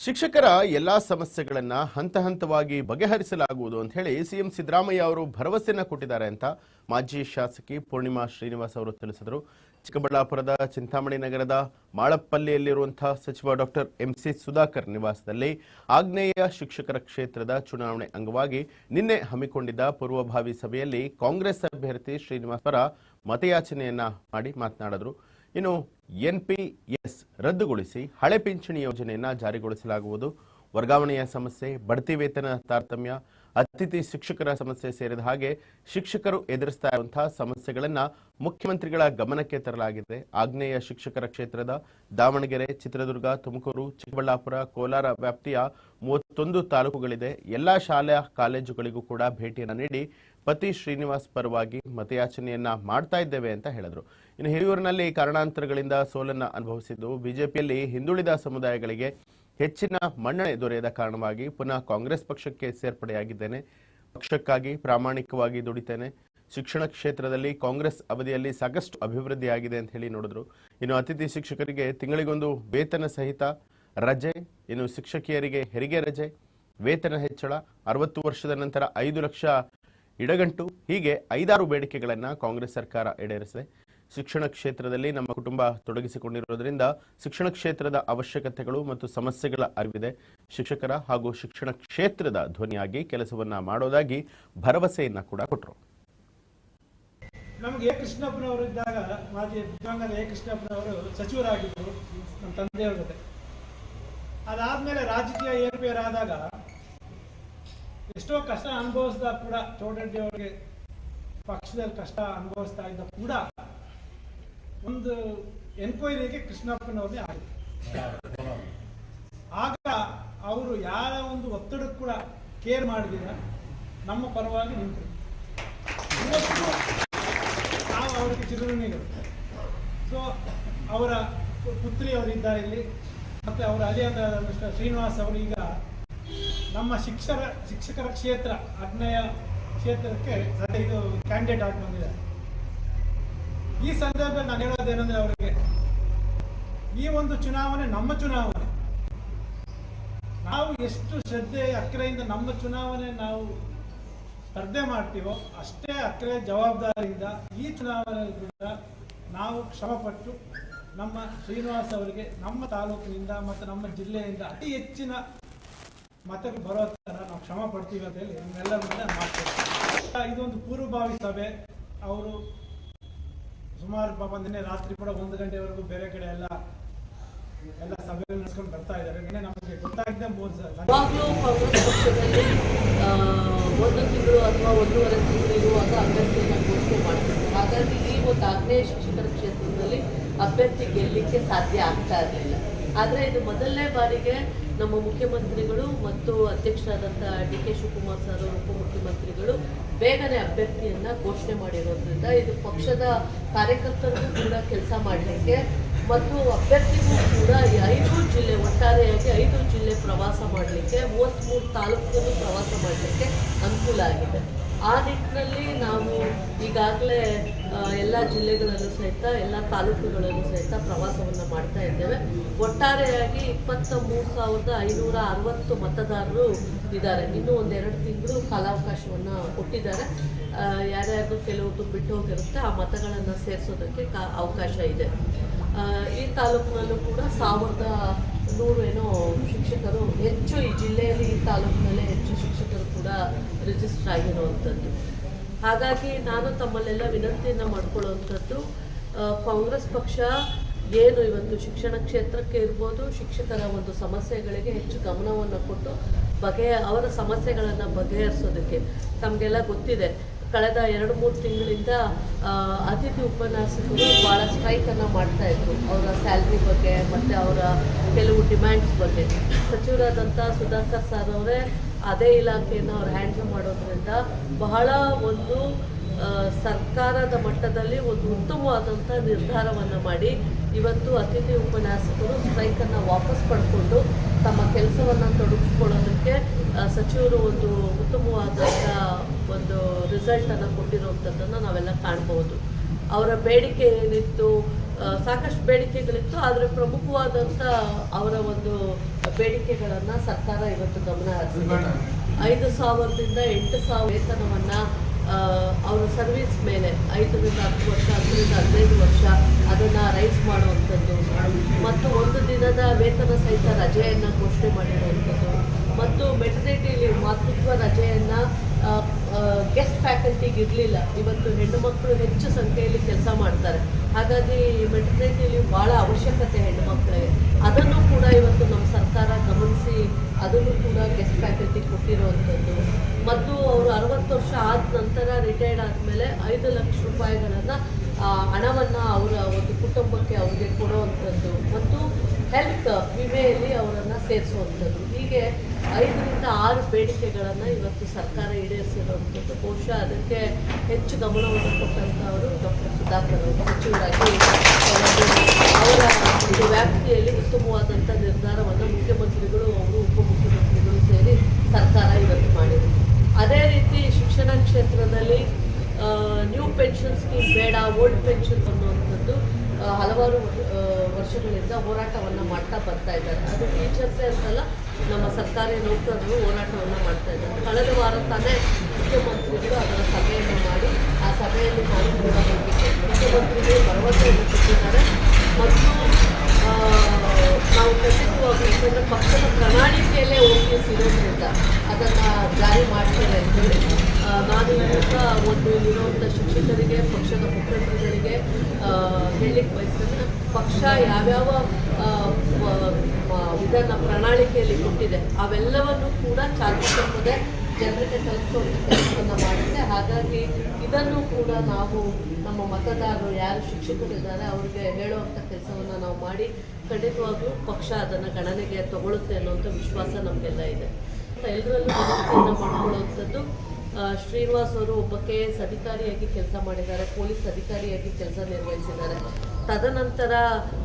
ಶಿಕ್ಷಕರ ಎಲ್ಲಾ ಸಮಸ್ಯೆಗಳನ್ನ ಹಂತ ಹಂತವಾಗಿ ಬಗೆಹರಿಸಲಾಗುವುದು ಅಂತ ಹೇಳಿ ಸಿಎಂ ಸಿದ್ದರಾಮಯ್ಯ ಅವರು ಭರವಸೆಯನ್ನ ಕೊಟ್ಟಿದ್ದಾರೆ ಅಂತ ಮಾಜಿ ಶಾಸಕಿ ಪೂರ್ಣಿಮಾ ಶ್ರೀನಿವಾಸ್ ಅವರು ತಿಳಿಸಿದರು. ಚಿಕ್ಕಬಳ್ಳಾಪುರದ ಚಿಂತಾಮಣಿ ನಗರದ ಮಾಳಪ್ಪಲ್ಲಿಯಲ್ಲಿರುವಂತಹ ಸಚಿವ ಡಾಕ್ಟರ್ ಎಂಸಿ ಸುಧಾಕರ್ ನಿವಾಸದಲ್ಲಿ ಆಗ್ನೇಯ ಶಿಕ್ಷಕರ ಕ್ಷೇತ್ರದ ಚುನಾವಣೆ ಅಂಗವಾಗಿ ನಿನ್ನೆ ಹಮ್ಮಿಕೊಂಡಿದ್ದ ಪೂರ್ವಭಾವಿ ಸಭೆಯಲ್ಲಿ ಕಾಂಗ್ರೆಸ್ ಅಭ್ಯರ್ಥಿ ಶ್ರೀನಿವಾಸ್ ಪರ ಮತಯಾಚನೆಯನ್ನ ಮಾಡಿ ಮಾತನಾಡಿದರು. ಇನ್ನು ಎನ್ಪಿಎಸ್ ರದ್ದುಗೊಳಿಸಿ ಹಳೆ ಪಿಂಚಣಿ ಯೋಜನೆಯನ್ನು ಜಾರಿಗೊಳಿಸಲಾಗುವುದು. ವರ್ಗಾವಣೆಯ ಸಮಸ್ಯೆ, ಬಡ್ತಿ ವೇತನ ತಾರತಮ್ಯ, ಅತಿಥಿ ಶಿಕ್ಷಕರ ಸಮಸ್ಯೆ ಸೇರಿದ ಹಾಗೆ ಶಿಕ್ಷಕರು ಎದುರಿಸ್ತಾ ಇರುವಂತಹ ಸಮಸ್ಯೆಗಳನ್ನ ಮುಖ್ಯಮಂತ್ರಿಗಳ ಗಮನಕ್ಕೆ ತರಲಾಗಿದೆ. ಆಗ್ನೇಯ ಶಿಕ್ಷಕರ ಕ್ಷೇತ್ರದ ದಾವಣಗೆರೆ, ಚಿತ್ರದುರ್ಗ, ತುಮಕೂರು, ಚಿಕ್ಕಬಳ್ಳಾಪುರ, ಕೋಲಾರ ವ್ಯಾಪ್ತಿಯ ಮೂವತ್ತೊಂದು ತಾಲೂಕುಗಳಿದೆ. ಎಲ್ಲ ಶಾಲಾ ಕಾಲೇಜುಗಳಿಗೂ ಕೂಡ ಭೇಟಿಯನ್ನು ನೀಡಿ ಪತಿ ಶ್ರೀನಿವಾಸ್ ಪರವಾಗಿ ಮತಯಾಚನೆಯನ್ನ ಮಾಡ್ತಾ ಇದ್ದೇವೆ ಅಂತ ಹೇಳಿದ್ರು. ಇನ್ನು ಹಿರಿಯೂರಿನಲ್ಲಿ ಕಾರಣಾಂತರಗಳಿಂದ ಸೋಲನ್ನ ಅನುಭವಿಸಿದ್ದು ಬಿಜೆಪಿಯಲ್ಲಿ ಹಿಂದುಳಿದ ಸಮುದಾಯಗಳಿಗೆ ಹೆಚ್ಚಿನ ಮನ್ನಣೆ ದೊರೆಯದ ಕಾರಣವಾಗಿ ಪುನಃ ಕಾಂಗ್ರೆಸ್ ಪಕ್ಷಕ್ಕೆ ಸೇರ್ಪಡೆಯಾಗಿದ್ದೇನೆ. ಪಕ್ಷಕ್ಕಾಗಿ ಪ್ರಾಮಾಣಿಕವಾಗಿ ದುಡಿತೇನೆ. ಶಿಕ್ಷಣ ಕ್ಷೇತ್ರದಲ್ಲಿ ಕಾಂಗ್ರೆಸ್ ಅವಧಿಯಲ್ಲಿ ಸಾಕಷ್ಟು ಅಭಿವೃದ್ಧಿಯಾಗಿದೆ ಅಂತ ಹೇಳಿ ನೋಡಿದ್ರು. ಇನ್ನು ಅತಿಥಿ ಶಿಕ್ಷಕರಿಗೆ ತಿಂಗಳಿಗೊಂದು ವೇತನ ಸಹಿತ ರಜೆ, ಇನ್ನು ಶಿಕ್ಷಕಿಯರಿಗೆ ಹೆರಿಗೆ ರಜೆ, ವೇತನ ಹೆಚ್ಚಳ, ಅರವತ್ತು ವರ್ಷದ ನಂತರ ಐದು ಲಕ್ಷ ಇಡಗಂಟು, ಹೀಗೆ ಐದಾರು ಬೇಡಿಕೆಗಳನ್ನು ಕಾಂಗ್ರೆಸ್ ಸರ್ಕಾರ ಈಡೇರಿಸಿದೆ. ಶಿಕ್ಷಣ ಕ್ಷೇತ್ರದಲ್ಲಿ ನಮ್ಮ ಕುಟುಂಬ ತೊಡಗಿಸಿಕೊಂಡಿರುವುದರಿಂದ ಶಿಕ್ಷಣ ಕ್ಷೇತ್ರದ ಅವಶ್ಯಕತೆಗಳು ಮತ್ತು ಸಮಸ್ಯೆಗಳ ಅರಿವಿದೆ. ಶಿಕ್ಷಕರ ಹಾಗೂ ಶಿಕ್ಷಣ ಕ್ಷೇತ್ರದ ಧ್ವನಿಯಾಗಿ ಕೆಲಸವನ್ನು ಮಾಡೋದಾಗಿ ಭರವಸೆಯನ್ನ ಕೂಡ ಕೊಟ್ಟರು ನಮಗೆ ಎ. ಕೃಷ್ಣಪ್ಪನವರು ಇದ್ದಾಗ ಮಾಜಿ ದಿವಂಗತ ಎ. ಕೃಷ್ಣಪ್ಪನವರು ಸಚಿವರಾಗಿದ್ದರು ನಮ್ಮ ತಂದೆಯವ್ರ ಜೊತೆ. ಅದಾದ್ಮೇಲೆ ರಾಜಕೀಯ ಏರುಪೇರಾದಾಗ ಎಷ್ಟೋ ಕಷ್ಟ ಅನುಭವಿಸಿದಾಗ ಕೂಡ ಚೌಡರೆಡ್ಡಿ ಅವರಿಗೆ ಪಕ್ಷದಲ್ಲಿ ಕಷ್ಟ ಅನುಭವಿಸ್ತಾ ಇದ್ದ ಕೂಡ ಒಂದು ಎನ್ಕ್ವೈರಿಗೆ ಕೃಷ್ಣಪ್ಪನವ್ರನ್ನೇ ಆಗಿದೆ ಆಗ ಅವರು ಯಾರ ಒಂದು ಒತ್ತಡಕ್ಕೆ ಕೂಡ ಕೇರ್ ಮಾಡಿದಿರ ನಮ್ಮ ಪರವಾಗಿ ನಿಂತರು. ಅವರಿಗೆ ಚಿರಋಣಿಗಳು ಸೊ ಅವರ ಪುತ್ರಿ ಅವರಿದ್ದಾರೆ ಇಲ್ಲಿ. ಮತ್ತು ಅವರ ಅಲಿಯಾದ ಮಿಸ್ಟರ್ ಶ್ರೀನಿವಾಸ್ ಅವರು ಈಗ ನಮ್ಮ ಶಿಕ್ಷರ, ಶಿಕ್ಷಕರ ಕ್ಷೇತ್ರ ಅಗ್ನೇಯ ಕ್ಷೇತ್ರಕ್ಕೆ ಇದು ಕ್ಯಾಂಡಿಡೇಟ್ ಆಗಿ ಬಂದಿದ್ದಾರೆ ಈ ಸಂದರ್ಭದಲ್ಲಿ ನಾನು ಹೇಳೋದೇನೆಂದರೆ ಅವರಿಗೆ, ಈ ಒಂದು ಚುನಾವಣೆ ನಮ್ಮ ಚುನಾವಣೆ. ನಾವು ಎಷ್ಟು ಶ್ರದ್ಧೆ ಅಕ್ಕರೆಯಿಂದ ನಮ್ಮ ಚುನಾವಣೆ ನಾವು ಸ್ಪರ್ಧೆ ಮಾಡ್ತೀವೋ ಅಷ್ಟೇ ಅಕ್ಕರೆ ಜವಾಬ್ದಾರಿಯಿಂದ ಈ ಚುನಾವಣೆಯಲ್ಲಿ ಕೂಡ ನಾವು ಶ್ರಮಪಟ್ಟು ನಮ್ಮ ಶ್ರೀನಿವಾಸ್ ಅವರಿಗೆ ನಮ್ಮ ತಾಲೂಕಿನಿಂದ ಮತ್ತು ನಮ್ಮ ಜಿಲ್ಲೆಯಿಂದ ಅತಿ ಹೆಚ್ಚಿನ ಮತಕ್ಕೆ ಬರೋ ಥರ ನಾವು ಶ್ರಮ ಪಡ್ತೀವಿ ಅಂತ ಹೇಳಿ ನಿಮ್ಮೆಲ್ಲರಿಂದ ಮಾಡ್ತೇವೆ ಇದೊಂದು ಪೂರ್ವಭಾವಿ ಸಭೆ. ಅವರು ಸುಮಾರು ಪಾಪ ನಿನ್ನೆ ರಾತ್ರಿ ಕೂಡ ಒಂದು ಗಂಟೆವರೆಗೂ ಬೇರೆ ಕಡೆ ಎಲ್ಲ ಎಲ್ಲ ಸಭೆ ನಡೆಸ್ಕೊಂಡು ಬರ್ತಾ ಇದ್ದಾರೆ. ನಿನ್ನೆ ನಮಗೆ ಗೊತ್ತಾಗಿದೆ ಮೂರು ಸಲ. ಒಂದು ತಿಂಗಳು ಅಥವಾ ಒಂದೂವರೆ ತಿಂಗಳು ಇರುವಾಗ ಅಭ್ಯರ್ಥಿಯನ್ನು ಘೋಷಣೆ ಮಾಡ್ತಾರೆ ಹಾಗಾಗಿ ಈ ಒಂದು ಆಗ್ನೇಯ ಶಿಕ್ಷಕರ ಕ್ಷೇತ್ರದಲ್ಲಿ ಅಭ್ಯರ್ಥಿ ಗೆಲ್ಲಲಿಕ್ಕೆ ಸಾಧ್ಯ ಆಗ್ತಾ ಇರಲಿಲ್ಲ. ಆದರೆ ಇದು ಮೊದಲನೇ ಬಾರಿಗೆ ನಮ್ಮ ಮುಖ್ಯಮಂತ್ರಿಗಳು ಮತ್ತು ಅಧ್ಯಕ್ಷರಾದಂಥ ಡಿ ಕೆ ಶಿವಕುಮಾರ್ ಸರ್ ಉಪಮುಖ್ಯಮಂತ್ರಿಗಳು ಬೇಗನೆ ಅಭ್ಯರ್ಥಿಯನ್ನು ಘೋಷಣೆ ಮಾಡಿರೋದ್ರಿಂದ ಇದು ಪಕ್ಷದ ಕಾರ್ಯಕರ್ತರಿಗೂ ಕೂಡ ಕೆಲಸ ಮಾಡಲಿಕ್ಕೆ ಮತ್ತು ಅಭ್ಯರ್ಥಿಗೂ ಕೂಡ ಈ ಐದು ಜಿಲ್ಲೆ, ಒಟ್ಟಾರೆಯಾಗಿ ಐದು ಜಿಲ್ಲೆ ಪ್ರವಾಸ ಮಾಡಲಿಕ್ಕೆ, ಮೂವತ್ತ್ಮೂರು ತಾಲೂಕನ್ನು ಪ್ರವಾಸ ಮಾಡಲಿಕ್ಕೆ ಅನುಕೂಲ ಆಗಿದೆ. ಆ ನಿಟ್ಟಿನಲ್ಲಿ ನಾವು ಈಗಾಗಲೇ ಎಲ್ಲ ಜಿಲ್ಲೆಗಳಲ್ಲೂ ಸಹಿತ, ಎಲ್ಲ ತಾಲೂಕುಗಳಲ್ಲೂ ಸಹಿತ ಪ್ರವಾಸವನ್ನು ಮಾಡ್ತಾ ಇದ್ದೇವೆ. ಒಟ್ಟಾರೆಯಾಗಿ ಇಪ್ಪತ್ತ ಮೂರು ಸಾವಿರದ ಐನೂರ ಅರವತ್ತು ಮತದಾರರು ಇದ್ದಾರೆ. ಇನ್ನೂ ಒಂದೆರಡು ತಿಂಗಳು ಕಾಲಾವಕಾಶವನ್ನು ಕೊಟ್ಟಿದ್ದಾರೆ. ಯಾರ್ಯಾರು ಕೆಲವೊಂದು ಬಿಟ್ಟು ಹೋಗಿರುತ್ತೆ, ಆ ಮತಗಳನ್ನು ಸೇರಿಸೋದಕ್ಕೆ ಕಾ ಅವಕಾಶ ಇದೆ. ಈ ತಾಲೂಕಿನಲ್ಲೂ ಕೂಡ ಸಾವಿರದ ನೂರು ಏನೋ ಶಿಕ್ಷಕರು ಹೆಚ್ಚು ಈ ಜಿಲ್ಲೆಯಲ್ಲಿ ಈ ತಾಲೂಕಿನಲ್ಲೇ ಹೆಚ್ಚು ಶಿಕ್ಷಕರು ಕೂಡ ರಿಜಿಸ್ಟರ್ ಆಗಿರುವಂಥದ್ದು. ಹಾಗಾಗಿ ನಾನು ತಮ್ಮಲ್ಲೆಲ್ಲ ವಿನಂತಿಯನ್ನು ಮಾಡ್ಕೊಳ್ಳುವಂಥದ್ದು ಕಾಂಗ್ರೆಸ್ ಪಕ್ಷ ಏನು ಇವತ್ತು ಶಿಕ್ಷಣ ಕ್ಷೇತ್ರಕ್ಕೆ ಇರ್ಬೋದು, ಶಿಕ್ಷಕರ ಒಂದು ಸಮಸ್ಯೆಗಳಿಗೆ ಹೆಚ್ಚು ಗಮನವನ್ನು ಕೊಟ್ಟು ಬಗೆಯ ಅವರ ಸಮಸ್ಯೆಗಳನ್ನು ಬಗೆಹರಿಸೋದಕ್ಕೆ ತಮಗೆಲ್ಲ ಗೊತ್ತಿದೆ. ಕಳೆದ ಎರಡು ಮೂರು ತಿಂಗಳಿಂದ ಅತಿಥಿ ಉಪನ್ಯಾಸಕರು ಭಾಳ ಸ್ಟ್ರೈಕನ್ನು ಮಾಡ್ತಾ ಇದ್ರು. ಅವರ ಸ್ಯಾಲ್ರಿ ಬಗ್ಗೆ ಮತ್ತು ಅವರ ಕೆಲವು ಡಿಮ್ಯಾಂಡ್ಸ್ ಬಗ್ಗೆ. ಸಚಿವರಾದಂಥ ಸುಧಾಕರ್ ಸರ್ ಅವರೇ ಅದೇ ಇಲಾಖೆಯನ್ನು ಅವ್ರು ಹ್ಯಾಂಡಲ್ ಮಾಡೋದ್ರಿಂದ ಬಹಳ ಒಂದು ಸರ್ಕಾರದ ಮಟ್ಟದಲ್ಲಿ ಒಂದು ಉತ್ತಮವಾದಂಥ ನಿರ್ಧಾರವನ್ನು ಮಾಡಿ ಇವತ್ತು ಅತಿಥಿ ಉಪನ್ಯಾಸಕರು ಸ್ಟ್ರೈಕನ್ನು ವಾಪಸ್ ಪಡ್ಕೊಂಡು ತಮ್ಮ ಕೆಲಸವನ್ನು ತೊಡಗಿಸ್ಕೊಳ್ಳೋದಕ್ಕೆ ಸಚಿವರು ಒಂದು ಉತ್ತಮವಾದಂಥ ಒಂದು ರಿಸಲ್ಟನ್ನು ಕೊಟ್ಟಿರುವಂಥದ್ದನ್ನು ನಾವೆಲ್ಲ ಕಾಣ್ಬೋದು. ಅವರ ಬೇಡಿಕೆ ಏನಿತ್ತು? ಸಾಕಷ್ಟು ಬೇಡಿಕೆಗಳಿತ್ತು ಆದರೆ ಪ್ರಮುಖವಾದಂಥ ಅವರ ಒಂದು ಬೇಡಿಕೆಗಳನ್ನು ಸರ್ಕಾರ ಇವತ್ತು ಗಮನ ಹರಿಸಿದೆ. ಐದು ಸಾವಿರದಿಂದ ಎಂಟು ಸಾವಿರ ವೇತನವನ್ನು ಅವರ ಸರ್ವಿಸ್ ಮೇಲೆ ಐದರಿಂದ ಹತ್ತು ವರ್ಷ ಹತ್ತರಿಂದ ಹದಿನೈದು ವರ್ಷ ಅದನ್ನು ರೈಸ್ ಮಾಡುವಂಥದ್ದು. ಮತ್ತು ಒಂದು ದಿನದ ವೇತನ ಸಹಿತ ರಜೆಯನ್ನು ಘೋಷಣೆ ಮಾಡಿರುವಂಥದ್ದು ಮತ್ತು ಮೆಟರ್ನಿಟಿ ಲೀವ್ ಮಾತೃತ್ವ ರಜೆಯನ್ನು ಗೆಸ್ಟ್ ಫ್ಯಾಕಲ್ಟಿಗೆ ಇರಲಿಲ್ಲ. ಇವತ್ತು ಹೆಣ್ಣು ಮಕ್ಕಳು ಹೆಚ್ಚು ಸಂಖ್ಯೆಯಲ್ಲಿ ಕೆಲಸ ಮಾಡ್ತಾರೆ. ಹಾಗಾಗಿ ಮೆಟರ್ನಿಟಿಯಲ್ಲಿ ಭಾಳ ಅವಶ್ಯಕತೆ ಹೆಣ್ಣು ಮಕ್ಕಳಿಗೆ. ಅದನ್ನು ಕೂಡ ಇವತ್ತು ನಮ್ಮ ಸರ್ಕಾರ ಗಮನಿಸಿ ಅದನ್ನು ಕೂಡ ಗೆಸ್ಟ್ ಫ್ಯಾಕಲ್ಟಿ ಕೊಟ್ಟಿರುವಂಥದ್ದು. ಮತ್ತು ಅವರು ಅರವತ್ತು ವರ್ಷ ಆದ ನಂತರ ರಿಟೈರ್ಡ್ ಆದಮೇಲೆ ಐದು ಲಕ್ಷ ರೂಪಾಯಿಗಳನ್ನು ಹಣವನ್ನು ಅವರ ಒಂದು ಕುಟುಂಬಕ್ಕೆ ಅವರಿಗೆ ಕೊಡುವಂಥದ್ದು. ಮತ್ತು ಹೆಲ್ತ್ ವಿಮೆಯಲ್ಲಿ ಅವರನ್ನು ಸೇರಿಸುವಂಥದ್ದು. ಹೀಗೆ ಐದರಿಂದ ಆರು ಬೇಡಿಕೆಗಳನ್ನು ಇವತ್ತು ಸರ್ಕಾರ ಈಡೇರಿಸಿರುವಂಥದ್ದು. ಬಹುಶಃ ಅದಕ್ಕೆ ಹೆಚ್ಚು ಗಮನವನ್ನು ಕೊಟ್ಟಂಥವರು ಡಾಕ್ಟರ್ ಸುಧಾಕರ್ ಅವರು ಸಚಿವರಾಗಿ ಅವರ ಒಂದು ವ್ಯಾಪ್ತಿಯಲ್ಲಿ ಉತ್ತಮವಾದಂಥ ನಿರ್ಧಾರವನ್ನು ಮುಖ್ಯಮಂತ್ರಿಗಳು ಅವರು ಉಪಮುಖ್ಯಮಂತ್ರಿಗಳು ಸೇರಿ ಸರ್ಕಾರ ಇವತ್ತು ಮಾಡಿದೆ ಅದೇ ರೀತಿ ಶಿಕ್ಷಣ ಕ್ಷೇತ್ರದಲ್ಲಿ ನ್ಯೂ ಪೆನ್ಷನ್ ಸ್ಕೀಮ್ ಬೇಡ ಓಲ್ಡ್ ಪೆನ್ಷನ್ ಅನ್ನುವಂಥದ್ದು ಹಲವಾರು ವರ್ಷಗಳಿಂದ ಹೋರಾಟವನ್ನು ಮಾಡ್ತಾ ಬರ್ತಾ ಇದ್ದಾರೆ. ಅದು ಟೀಚರ್ಸೇ ಅಂತಲ್ಲ, ನಮ್ಮ ಸರ್ಕಾರಿ ನೌಕರರು ಹೋರಾಟವನ್ನು ಮಾಡ್ತಾ ಇದ್ದಾರೆ. ಕಳೆದ ವಾರ ತಾನೇ ಮುಖ್ಯಮಂತ್ರಿಗಳು ಅದರ ಸಭೆಯನ್ನು ಮಾಡಿ ಆ ಸಭೆಯಲ್ಲಿ ನಾನು ಕೂಡ ಮುಖ್ಯಮಂತ್ರಿಗಳು ಭರವಸೆಯನ್ನು ಕೊಟ್ಟಿದ್ದಾರೆ. ಮತ್ತು ನಾವು ಖಂಡಿತವಾಗಿ ಯಾಕಂದರೆ ಪಕ್ಷದ ಪ್ರಣಾಳಿಕೆಯಲ್ಲೇ ಓಕೆ ಇರೋದ್ರಿಂದ ಅದನ್ನು ಜಾರಿ ಮಾಡ್ತಾರೆ ಅಂತೇಳಿ ಈಗ ಒಂದು ಇಲ್ಲಿರುವಂಥ ಶಿಕ್ಷಕರಿಗೆ, ಪಕ್ಷದ ಮುಖಂಡರುಗಳಿಗೆ ಹೇಳಲಿಕ್ಕೆ ಬಯಸ್ತೇನೆ ಪಕ್ಷ ಯಾವ್ಯಾವ ಇದನ್ನು ಪ್ರಣಾಳಿಕೆಯಲ್ಲಿ ಕೊಟ್ಟಿದೆ, ಅವೆಲ್ಲವನ್ನು ಕೂಡ ಚಾಲ್ತಿಸದೆ ಜನರಿಗೆ ತಲುಪಿಸುವಂಥ ಕೆಲಸವನ್ನು ಮಾಡುತ್ತೆ ಹಾಗಾಗಿ ಇದನ್ನು ಕೂಡ ನಾವು ನಮ್ಮ ಮತದಾರರು ಯಾರು ಶಿಕ್ಷಕರಿದ್ದಾರೆ ಅವರಿಗೆ ಹೇಳುವಂಥ ಕೆಲಸವನ್ನು ನಾವು ಮಾಡಿ, ಖಂಡಿತವಾಗ್ಲೂ ಪಕ್ಷ ಅದನ್ನು ಗಣನೆಗೆ ತಗೊಳುತ್ತೆ ಅನ್ನುವಂಥ ವಿಶ್ವಾಸ ನಮಗೆಲ್ಲ ಇದೆ. ಎಲ್ಲರಲ್ಲೂ ಮಾಡಿಕೊಳ್ಳುವಂಥದ್ದು ಶ್ರೀನಿವಾಸ್ ಅವರು ಒಬ್ಬ ಕೆ ಎಸ್ ಅಧಿಕಾರಿಯಾಗಿ ಕೆಲಸ ಮಾಡಿದ್ದಾರೆ ಪೊಲೀಸ್ ಅಧಿಕಾರಿಯಾಗಿ ಕೆಲಸ ನಿರ್ವಹಿಸಿದ್ದಾರೆ. ತದನಂತರ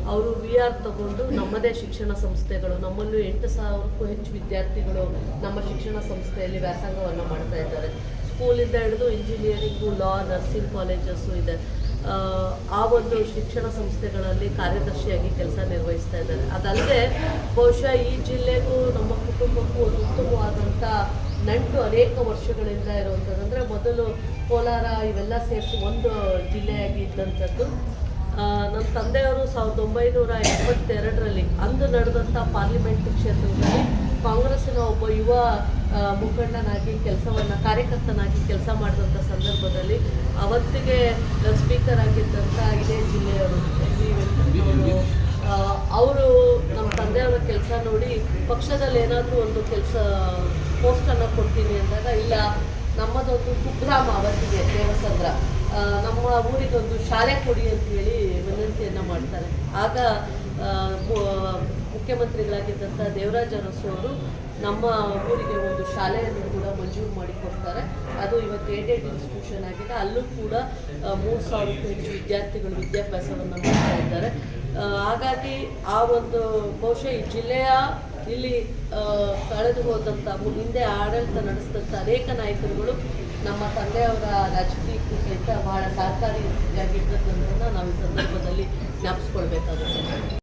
ಅವರು ವಿ ಆರ್ ತಗೊಂಡು ನಮ್ಮದೇ ಶಿಕ್ಷಣ ಸಂಸ್ಥೆಗಳು ನಮ್ಮಲ್ಲೂ ಎಂಟು ಸಾವಿರಕ್ಕೂ ಹೆಚ್ಚು ವಿದ್ಯಾರ್ಥಿಗಳು ನಮ್ಮ ಶಿಕ್ಷಣ ಸಂಸ್ಥೆಯಲ್ಲಿ ವ್ಯಾಸಂಗವನ್ನು ಮಾಡ್ತಾ ಇದ್ದಾರೆ. ಸ್ಕೂಲಿಂದ ಹಿಡಿದು ಇಂಜಿನಿಯರಿಂಗು ಲಾ ನರ್ಸಿಂಗ್ ಕಾಲೇಜಸ್ಸು ಇದೆ. ಆ, ಒಂದು ಶಿಕ್ಷಣ ಸಂಸ್ಥೆಗಳಲ್ಲಿ ಕಾರ್ಯದರ್ಶಿಯಾಗಿ ಕೆಲಸ ನಿರ್ವಹಿಸ್ತಾ ಇದ್ದಾರೆ. ಅದಲ್ಲದೆ ಬಹುಶಃ ಈ ಜಿಲ್ಲೆಗೂ ನಮ್ಮ ಕುಟುಂಬಕ್ಕೂ ಒಂದು ಉತ್ತಮವಾದಂಥ ನಂಟು ಅನೇಕ ವರ್ಷಗಳಿಂದ ಇರುವಂಥದ್ದು. ಅಂದರೆ ಮೊದಲು ಕೋಲಾರ ಇವೆಲ್ಲ ಸೇರಿಸಿ ಒಂದು ಜಿಲ್ಲೆಯಾಗಿ ಇದ್ದಂಥದ್ದು. ನಮ್ಮ ತಂದೆಯವರು ಸಾವಿರದ ಒಂಬೈನೂರ ಎಪ್ಪತ್ತೆರಡರಲ್ಲಿ ಅಂದು ನಡೆದಂಥ ಪಾರ್ಲಿಮೆಂಟ್ ಕ್ಷೇತ್ರದಲ್ಲಿ ಕಾಂಗ್ರೆಸ್ಸಿನ ಒಬ್ಬ ಯುವ ಮುಖಂಡನಾಗಿ ಕೆಲಸವನ್ನು, ಕಾರ್ಯಕರ್ತನಾಗಿ ಕೆಲಸ ಮಾಡಿದಂಥ ಸಂದರ್ಭದಲ್ಲಿ ಅವತ್ತಿಗೆ ಸ್ಪೀಕರ್ ಆಗಿದ್ದಂಥ ಇದೇ ಜಿಲ್ಲೆಯವರು ಅವರು ನಮ್ಮ ತಂದೆಯವರ ಕೆಲಸ ನೋಡಿ ಪಕ್ಷದಲ್ಲಿ ಏನಾದರೂ ಒಂದು ಕೆಲಸ ಪೋಸ್ಟನ್ನು ಕೊಡ್ತೀನಿ ಅಂದಾಗ, ಇಲ್ಲ, ನಮ್ಮದೊಂದು ಕುಗ್ರಾಮ ಅವತ್ತಿಗೆ, ದೇವಸಂದ್ರ. ನಮ್ಮ ಊರಿಗೊಂದು ಶಾಲೆ ಕೊಡಿ ಅಂತ ಹೇಳಿ ವಿನಂತಿಯನ್ನು ಮಾಡ್ತಾರೆ. ಆಗ ಮುಖ್ಯಮಂತ್ರಿಗಳಾಗಿದ್ದಂಥ ದೇವರಾಜ ಅರಸು ಅವರು ನಮ್ಮ ಊರಿಗೆ ಒಂದು ಶಾಲೆಯನ್ನು ಕೂಡ ಮಂಜೂರು ಮಾಡಿ ಕೊಡ್ತಾರೆ. ಅದು ಇವತ್ತು ಏಡೆಡ್ ಇನ್ಸ್ಟಿಟ್ಯೂಷನ್ ಆಗಿದೆ. ಅಲ್ಲೂ ಕೂಡ ಮೂರು ಸಾವಿರಕ್ಕೂ ಹೆಚ್ಚು ವಿದ್ಯಾರ್ಥಿಗಳು ವಿದ್ಯಾಭ್ಯಾಸವನ್ನು ಮಾಡ್ತಾ ಇದ್ದಾರೆ. ಹಾಗಾಗಿ ಆ ಒಂದು ಬಹುಶಃ ಈ ಜಿಲ್ಲೆಯ ಇಲ್ಲಿ ಕಳೆದು ಹೋದಂಥ ಹಿಂದೆ ಆಡಳಿತ ನಡೆಸಿದಂಥ ಅನೇಕ ನಾಯಕರುಗಳು ನಮ್ಮ ತಂದೆಯವರ ರಾಜಕೀಯಕ್ಕೂ ಸಹಿತ ಬಹಳ ಸಹಕಾರಿಯಾಗಿದ್ದದನ್ನು ನಾವು ಈ ಸಂದರ್ಭದಲ್ಲಿ ಜ್ಞಾಪಿಸ್ಕೊಳ್ಬೇಕಾಗುತ್ತೆ.